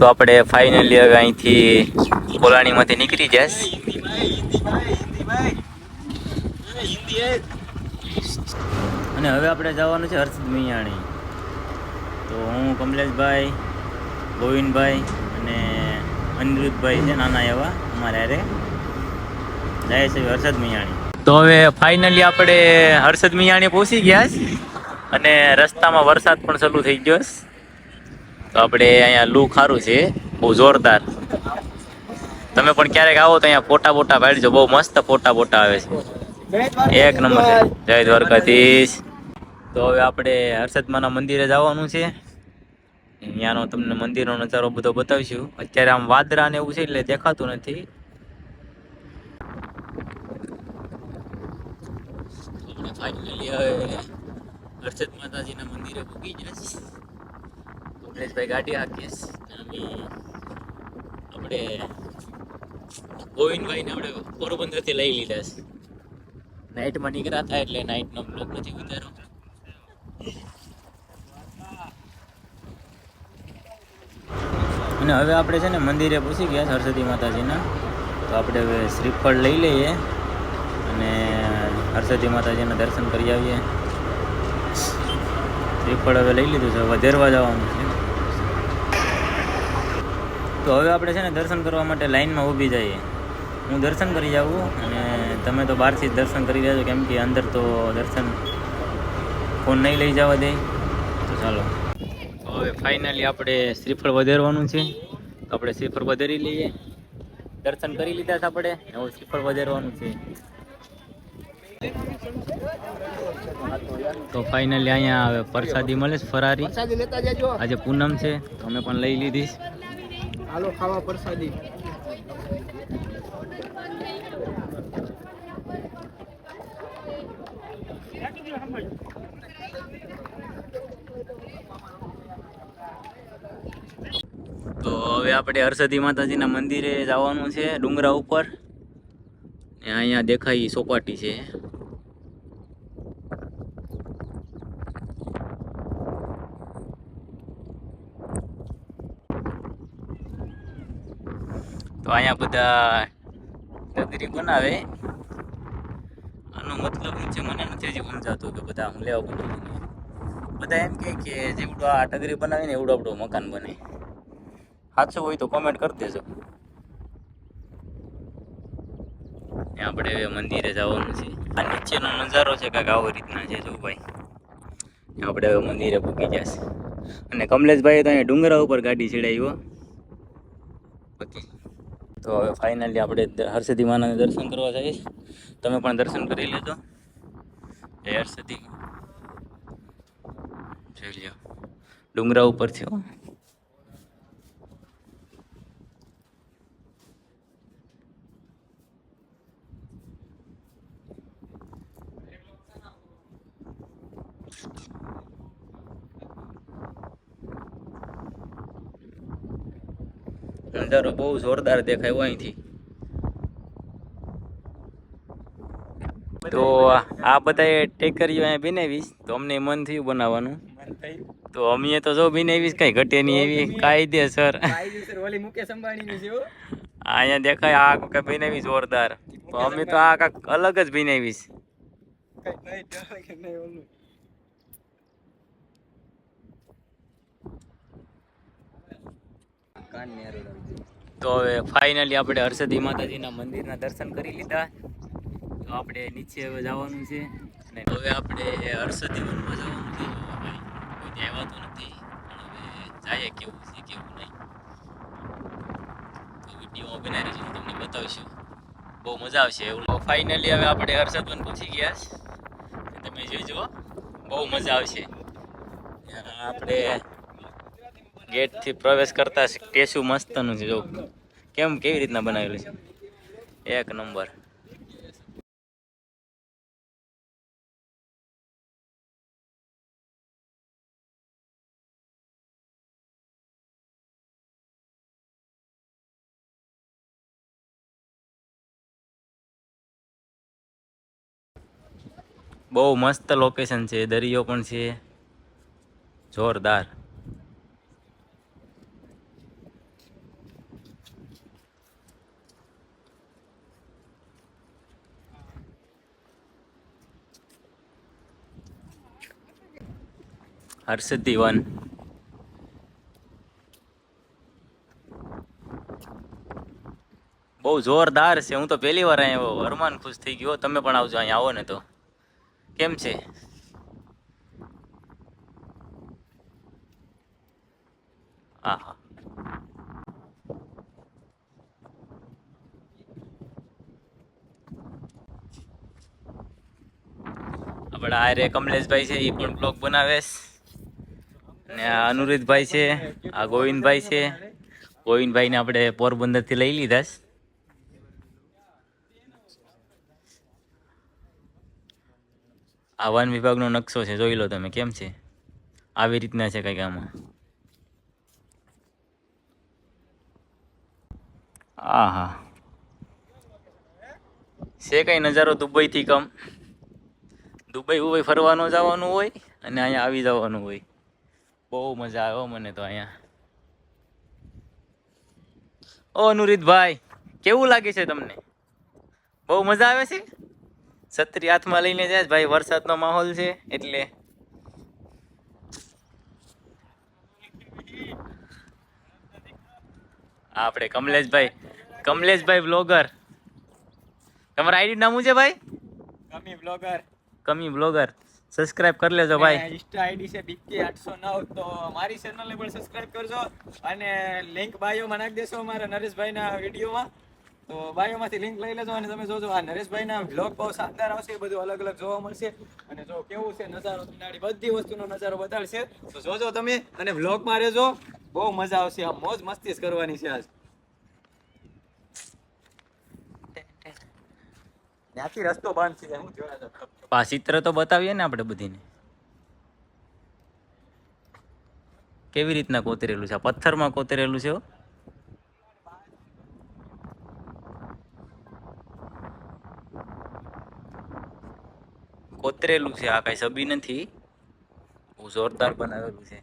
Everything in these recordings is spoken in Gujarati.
તો આપણે ફાઇનલી હવે અહીંથી કોલાણીમાંથી નીકળી જઈશ. અને હવે આપણે જવાનું છે હર્ષદ મિયાણી. તો હું કમલેશભાઈ, ગોવિંદભાઈ અને અનિરુદ્ધભાઈ છે નાના એવા અમારે હારે. જાય છે હર્ષદ મિયાણી. તો હવે ફાઇનલી આપણે હર્ષદ મિયાણી પહોંચી ગયા અને રસ્તામાં વરસાદ પણ ચાલુ થઈ ગયો તો આપણે અહીંયા લૂ ખારું છે. બહુ જોરદાર. તમે પણ ક્યારેક આવો તો અહીંયા ફોટા બોટા પાડજો. બહુ મસ્ત ફોટા બોટા આવે છે. એક નંબર જય દ્વારકાધીશ. તો હવે આપણે હર્ષદમાના મંદિરે જવાનું છે. ત્યાંનો તમને મંદિરનો નજારો બધો બતાવીશું. અત્યારે આમ વાદરા ને એવું છે એટલે દેખાતું નથી. ફાઇનલી હવે હર્ષદ માતાજીના મંદિરે પૂગી જશે કમલેશભાઈ ગાડી કેસ આપણે ગોવિંદભાઈને આપણે પોરબંદરથી લઈ લીધા છે. નાઇટમાં નીકળ્યા થાય એટલે નાઇટનો બ્લોક નથી ઉતારો અને હવે આપણે છે ને મંદિરે પૂછી ગયા સરસ્વતી માતાજીના. તો આપણે હવે શ્રીફળ લઈ લઈએ અને સરસ્વતી માતાજીના દર્શન કરી આવીએ. શ્રીફળ હવે લઈ લીધું છે. વધેરવા જવાનું તો હવે આપણે છે ને દર્શન કરવા માટે લાઈનમાં ઊભી જઈએ. હું દર્શન કરી જાઉં અને તમે તો બહારથી જ દર્શન કરી લેજો કેમ કે અંદર તો દર્શન ફોન નહીં લઈ જવા દે. તો ચાલો. હવે ફાઇનલી આપણે શ્રીફળ વધેરવાનું છે. તો આપણે શ્રીફળ વધારી લઈએ. દર્શન કરી લીધા છે આપણે હવે શ્રીફળ વધારવાનું છે. તો ફાઇનલી અહીંયા પ્રસાદી મળે છે ફરારી. આજે પૂનમ છે તો અમે પણ લઈ લીધી છે. હાલો, ખાવા પ્રસાદી. તો હવે આપણે હરસદી માતાજીના મંદિરે જવાનું છે ડુંગરા ઉપર. અહીંયા દેખાય સોપાટી છે. તો અહીંયા બધા નગરી બનાવે. આનો મતલબ છે, મને નથી હજી સમજાતું કે બધા હું લેવા બધું બધા એમ કહે કે જેવડું આ ટગરી બનાવીને એવડું આપણું મકાન બને. સાચું હોય તો કોમેન્ટ કરી દેજો. આપણે હવે મંદિરે જવાનું છે. આ નીચેનો નજારો છે કાંઈક આવો રીતના છે જો ભાઈ. આપણે હવે મંદિરે પૂકી જશે અને કમલેશભાઈએ તો અહીંયા ડુંગરા ઉપર ગાડી ચડાવી ઓકે તો હવે ફાઇનલી આપણે દ- હરસિદ્ધિ માના દર્શન કરવા જઈએ. તમે પણ દર્શન કરી લેજો. એ હરસિદ્ધિ. જોઈ લ્યો. ડુંગરા ઉપરથી હો. નજારો બહુ જોરદાર દેખાય અહીંથી. તો આ બધા ટેકરીઓ અહીંયા બનાવીશ. તો અમને મન થયું બનાવવાનું. તો અમે તો જો બનાવીશ કઈ ઘટે નહીં એવી કાયદેસર. અહીંયા દેખાય આ કઈ બનાવી જોરદાર. અમે તો આ કાંઈક અલગ જ બનાવીશ કઈ નહીં ચાલે કે નહીં ઓલું કાન ને હારું લાગતું. તો હવે ફાઇનલી આપણે હર્ષદી માતાજીના મંદિરના દર્શન કરી લીધા. તો આપણે નીચે હવે જવાનું છે. અને હવે આપણે હર્ષદી વનમાં જવાનું છે. કોઈ ત્યાં નથી. પણ હવે જાય કેવું છે, કેવું નહીં. તો વીડિયો બનાવી રહીશું તમને બતાવીશું. બહુ મજા આવશે એવું. ફાઇનલી હવે આપણે હર્ષદ વન પહોંચી ગયા છે. તમે જોઈજો બહુ મજા આવશે. આપણે ગેટથી પ્રવેશ કરતા સ્ટેચ્યુ મસ્તનું છે જો કેમ, કેવી રીતના બનાવેલું છે? એક નંબર. બહુ મસ્ત લોકેશન છે, દરિયો પણ છે. જોરદાર. હર્ષદી વન બહુ જોરદાર છે. હું તો પહેલી વાર અહીંયા આવ્યો. હરમાન ખુશ થઈ ગયો. તમે પણ આવજો, અહીંયા આવો ને તો. કેમ છે? હા હા. આપણા આરે કમલેશભાઈ છે એ પણ બ્લોગ બનાવે અને આ અનુરીતભાઈ છે, આ ગોવિંદભાઈ છે. ગોવિંદભાઈને આપણે પોરબંદરથી લઈ લીધા આ વન વિભાગનો નકશો છે, જોઈ લો તમે, કેમ છે? આવી રીતના છે કંઈક આમાં. હા હા છે કઈ નજારો દુબઈથી કમ? દુબઈ ઉબઈ ફરવાનું જવાનું હોય અને અહીંયા આવી જવાનું હોય. બહુ મજા આવે મને તો અહીંયા. ઓ અનુરીતભાઈ કેવું લાગે છે તમને? બહુ મજા આવે છે? છત્રી હાથમાં લઈને જાય ભાઈ વરસાદનો માહોલ છે એટલે. આપણે કમલેશભાઈ કમલેશભાઈ બ્લોગર તમારા આઈડી નામ છે ભાઈ? કમી બ્લોગર કમી બ્લોગર સબસ્ક્રાઇબ કરી લેજો, ભાઈ. ઇન્સ્ટા આઈડી છે બીકે આઠસો નવ, તો મારી ચેનલને પણ સબસ્ક્રાઇબ કરજો. અને લિંક બાયોમાં નાખી દેશો અમારા નરેશભાઈના વિડીયોમાં. તો બાયોમાંથી લિંક લઈ લેજો અને તમે જોજો, આ નરેશભાઈના વ્લોગ બહુ શાનદાર આવશે બધું અલગ અલગ જોવા મળશે. અને જો કેવું છે, નજારો તમને બધી વસ્તુનો નજારો બતાડશે. તો જોજો તમે, અને વ્લોગમાં રહેજો. બહુ મજા આવશે, આ મોજ મસ્તી કરવાની છે આજ. ત્યાંથી રસ્તો બંધ છે, હું જોયા ચિત્ર તો બતાવીએ ને આપણે બધીને. કેવી રીતના કોતરેલું છે? પથ્થરમાં કોતરેલું છે કોતરેલું છે, આ કઈ છબી નથી. બહુ જોરદાર બનાવેલું છે.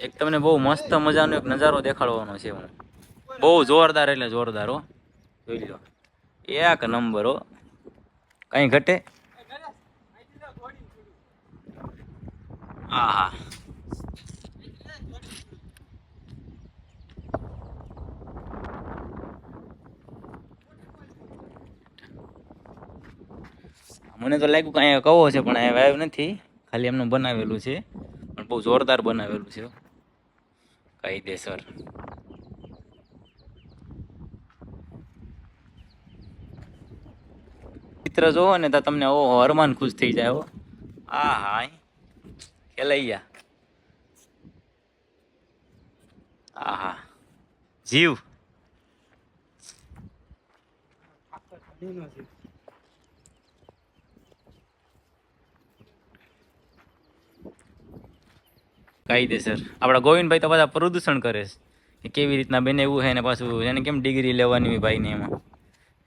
એક તમને બહુ મસ્ત મજાનો એક નજારો દેખાડવાનો છે હું બહુ જોરદાર એટલે જોરદાર હો. જોઈ લો એક નંબર હો. કઈ ઘટે? હા હા. મને તો લાગ્યું કે કહો છે, પણ અહીંયા આવ્યો નથી. ખાલી એમનું બનાવેલું છે. પણ બહુ જોરદાર બનાવેલું છે. કાયદેસર ચિત્ર જોવો ને, તો તમને ઓ હરમાન ખુશ થઈ જાય, હો. આ હા ખેલૈયા આ હા. જીવ. કાયદેસર આપણા ગોવિંદભાઈ તો બધા પ્રદૂષણ કરે છે. કેવી રીતના બને એવું છે ને પાછું એને કેમ ડિગ્રી લેવાની હોય ભાઈને એમાં?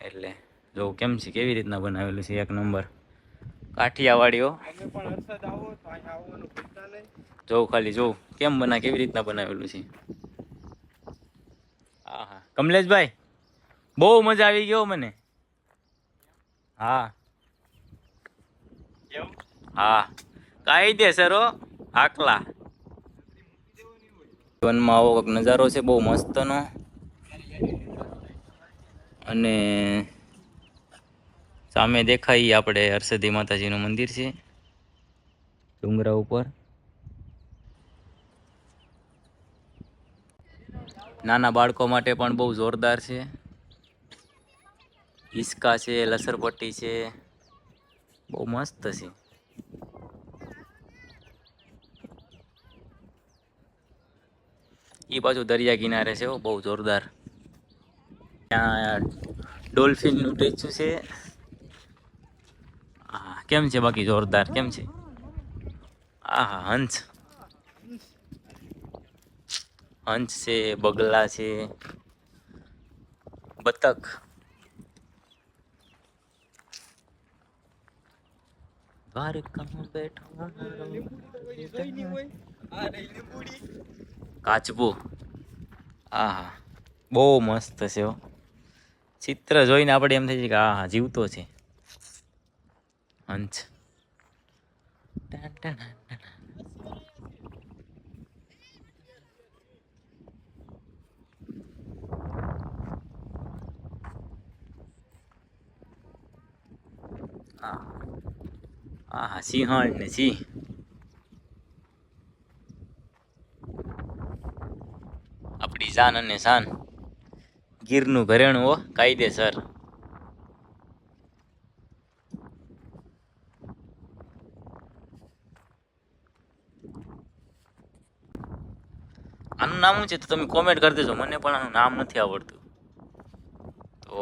એટલે જો કેમ છે કેવી રીતના બનાવેલું છે એક નંબર. કાઠિયાવાડીઓ. જોઉં ખાલી જોઉં કેમ બના કેવી રીતના બનાવેલું છે? હા હા. કમલેશભાઈ બહુ મજા આવી ગયો મને. હા. હા. કાયદેસર હો. આકલા જીવનમાં આવો કંઈક નજારો છે, બહુ મસ્તનો. અને સામે દેખાય આપણે હર્ષદી માતાજીનું મંદિર છે, ડુંગરા ઉપર. નાના બાળકો માટે પણ બહુ જોરદાર છે. હિસકા છે, લસરપટ્ટી છે. બહુ મસ્ત છે. એ પાછું દરિયા કિનારે છે બહુ જોરદાર. ત્યાં ડોલ્ફિનનું ટેચું છે. હા કેમ છે બાકી જોરદાર, કેમ છે? આ હંસ. હંસ છે, બગલા છે, બતક. દ્વારકામાં બેઠો કાચબો. આહા, બહુ મસ્ત છે હો. ચિત્ર જોઈને આપણે એમ થઈ જાય કે આહા, જીવતો છે. હંચ. આહા. સિંહણ ને સિંહ આપણી જાન અને શાન ગીરનું ઘરેણું, હો, કાયદેસર. આનું નામ છે તો તમે કોમેન્ટ કરી દેજો. મને પણ આનું નામ નથી આવડતું. તો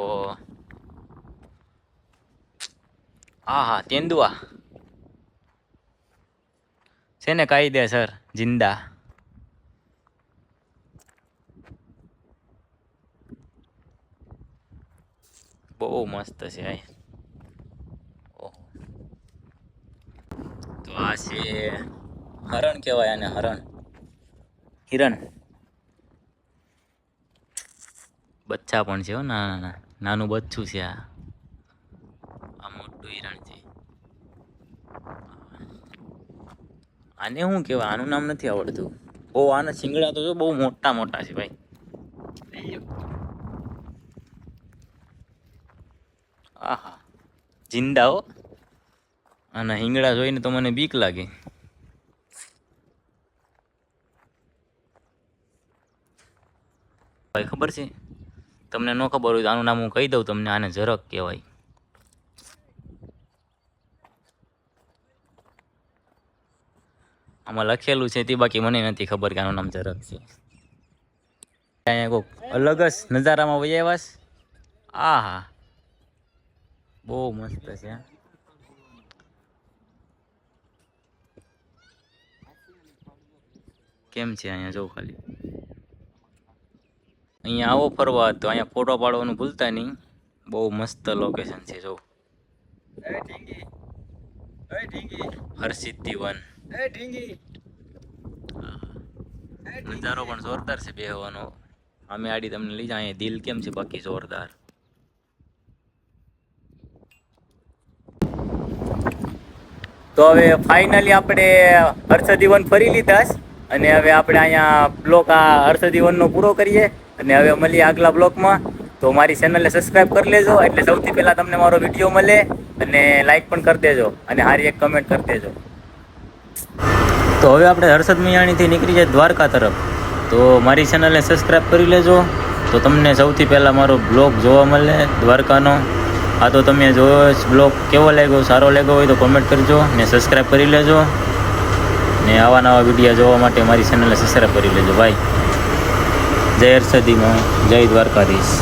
હા હા, તેંદુઆ. છે ને કાયદેસર, જિંદા. બહુ મસ્ત છે અહીં ઓહો તો આ છે હરણ કહેવાય આને હરણ હિરણ બચ્ચા પણ છે હો નાના નાના નાનું બચ્ચું છે આ આ મોટું હિરણ છે આને શું કહેવાય આનું નામ નથી આવડતું બહુ આના શિંગડા તો જો બહુ મોટા મોટા છે ભાઈ આહા. જિંદા હો. આના હિંગડા જોઈને તો મને બીક લાગે. ભાઈ ખબર છે? તમને ન ખબર હોય તો આનું નામ હું કહી દઉં તમને આને ઝરક કહેવાય. આમાં લખેલું છે તે બાકી મને નથી ખબર કે આનું નામ ઝરક છે. અહીંયા કોઈક અલગ જ નજારામાં આવ્યા છે? આહા. બહુ મસ્ત છે. કેમ છે અહીંયા જો ખાલી? અહીંયા આવો ફરવા તો અહીંયા ફોટો પાડવાનું ભૂલતા નહીં. બહુ મસ્ત લોકેશન છે જો. હરસિદ્ધિ વન. નજારો પણ જોરદાર છે બેહવાનો. અમે આડી તમને લઈ જાય અહીંયા દિલ કેમ છે બાકી જોરદાર? તો હવે ફાઇનલી આપણે હર્ષદીવન ફરી લીધા છે. અને હવે આપણે અહીંયા બ્લોક આ હર્ષદીવનનો પૂરો કરીએ. અને હવે મળીએ આગલા બ્લોકમાં તો મારી ચેનલને સબસ્ક્રાઇબ કરી લેજો. એટલે સૌથી પહેલાં તમને મારો વીડિયો મળે. અને લાઇક પણ કરી દેજો. અને હારી એક કમેન્ટ કરી દેજો. તો હવે આપણે હર્ષદ મિયાણીથી નીકળી જાય દ્વારકા તરફ. તો મારી ચેનલને સબસ્ક્રાઈબ કરી લેજો. તો તમને સૌથી પહેલાં મારો બ્લોગ જોવા મળે દ્વારકાનો. આ તો તમે જોયો જ બ્લોગ કેવો લાગ્યો, સારો લાગ્યો હોય તો કોમેન્ટ કરજો ને સબસ્ક્રાઈબ કરી લેજો. ને આવા નવા વિડીયા જોવા માટે મારી ચેનલને સબસ્ક્રાઈબ કરી લેજો. ભાઈ જય હરસદીમાં જય દ્વારકાધીશ.